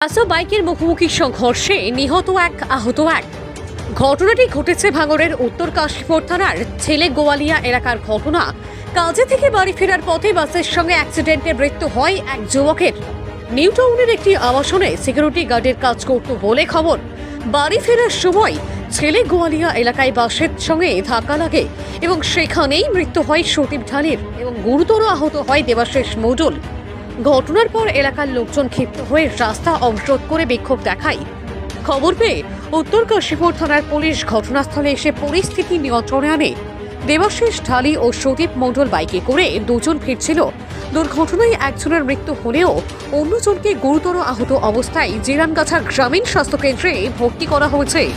আসো বাইকের মুখোমুখি সংঘর্ষে নিহত এক আহত এক। ঘটনাটি ঘটেছে ভাঙড়ের উত্তর কাশীপুর থানার ছেলে গোয়ালিয়া এলাকার ঘটনা। কাজে থেকে বাড়ি ফেরার পথে বাসের সঙ্গে অ্যাক্সিডেন্টে মৃত্যু হয় এক যুবকের। নিউ টাউনের একটি আবাসনে সিকিউরিটি গার্ডের কাজ করত বলে খবর। বাড়ি ফেরার সময় ছেলে গোয়ালিয়া এলাকায় বাসের সঙ্গে ধাক্কা লাগে এবং সেখানেই মৃত্যু হয় সতীপ ঢালির এবং গুরুতর আহত হয় দেবাশেষ মডুল ঘটনার পর এলাকার লোকজন ক্ষিপ্ত হয়ে রাস্তা অবরোধ করে বিক্ষোভ দেখায়। খবর পেয়ে উত্তর কাশীপুর থানার পুলিশ ঘটনাস্থলে এসে পরিস্থিতি নিয়ন্ত্রণে আনে। দেবাশিস ঢালি ও সদীপ মণ্ডল বাইকে করে দুজন ফিরছিল। দুর্ঘটনায় একজনের মৃত্যু হলেও অন্যজনকে গুরুতর আহত অবস্থায় জিরানগাছা গ্রামীণ স্বাস্থ্যকেন্দ্রে ভর্তি করা হয়েছে।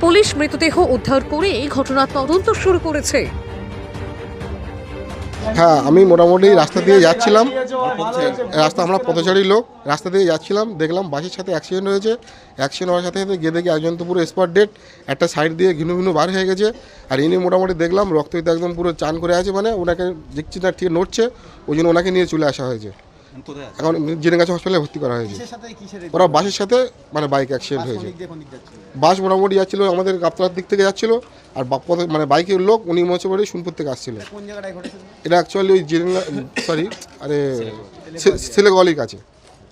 পুলিশ মৃতদেহ উদ্ধার করে ঘটনার তদন্ত শুরু করেছে। হ্যাঁ আমি মোটামুটি রাস্তা দিয়ে যাচ্ছিলাম। রাস্তা আমরা পথচারী লোক, রাস্তা দিয়ে যাচ্ছিলাম, দেখলাম বাসের সাথে অ্যাক্সিডেন্ট হয়েছে। অ্যাক্সিডেন্ট হওয়ার সাথে সাথে গিয়ে দেখি একজন তো পুরো স্পট ডেট একটা সাইড দিয়ে ঘিনু ঘিনু বার হয়ে গেছে। আর ইনি মোটামুটি দেখলাম রক্ত একদম পুরো চান করে আছে মানে ওনাকে দেখছি না ঠিক নড়ছে, ওই জন্য ওনাকে নিয়ে চলে আসা হয়েছে। এখন জেনে গাছে হসপিটালে ভর্তি করা হয়েছে। ওরা বাসের সাথে মানে বাইক অ্যাক্সিডেন্ট হয়েছে। বাস মোটামুটি যাচ্ছিল আমাদের গাবতলার দিক থেকে যাচ্ছিল আর পথে- মানে বাইকের লোক উনি মনে পরে সোনপুর থেকে আসছিল। এটা অ্যাকচুয়ালি ওই জেনে সরি আরে সিলেগলির কাছে।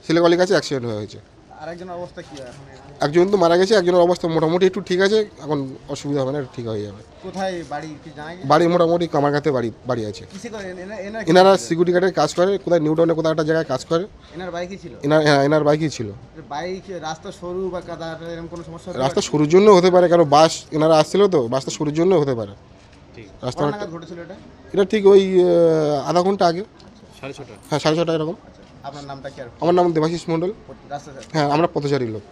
সিলেগলির কাছে অ্যাক্সিডেন্ট হয়েছে। আরেকজনের অবস্থা কি এখন একজন তো মারা গেছে একজনের অবস্থা মোটামুটি একটু ঠিক আছে এখন অসুবিধা হবে না ঠিক হয়ে যাবে। কোথায় বাড়ি মোটামুটি কামারঘাতে বাড়ি বাড়ি আছে। এনার সিকিউরিটি গার্ডের কাজ করে কোথায় নিউটাউনে কোথাও একটা জায়গায় কাজ করে। এনার বাইকই ছিল? এনার হ্যাঁ এনার বাইকই ছিল? বাইক রাস্তা সরু বা কাদা এরকম কোনো সমস্যা রাস্তা? শুরুর জন্য হতে পারে কারণ বাস এনারা আসছিল তো বাসটা শুরুর জন্য হতে পারে। রাস্তা এটা? এটা ঠিক ওই আধা ঘণ্টা আগে। সাড়ে ছটা। হ্যাঁ সাড়ে ছটা এরকম। আপনার নামটা কি আর? আমার নাম দেবাশিস মন্ডল হ্যাঁ আমরা পথচারী লোক।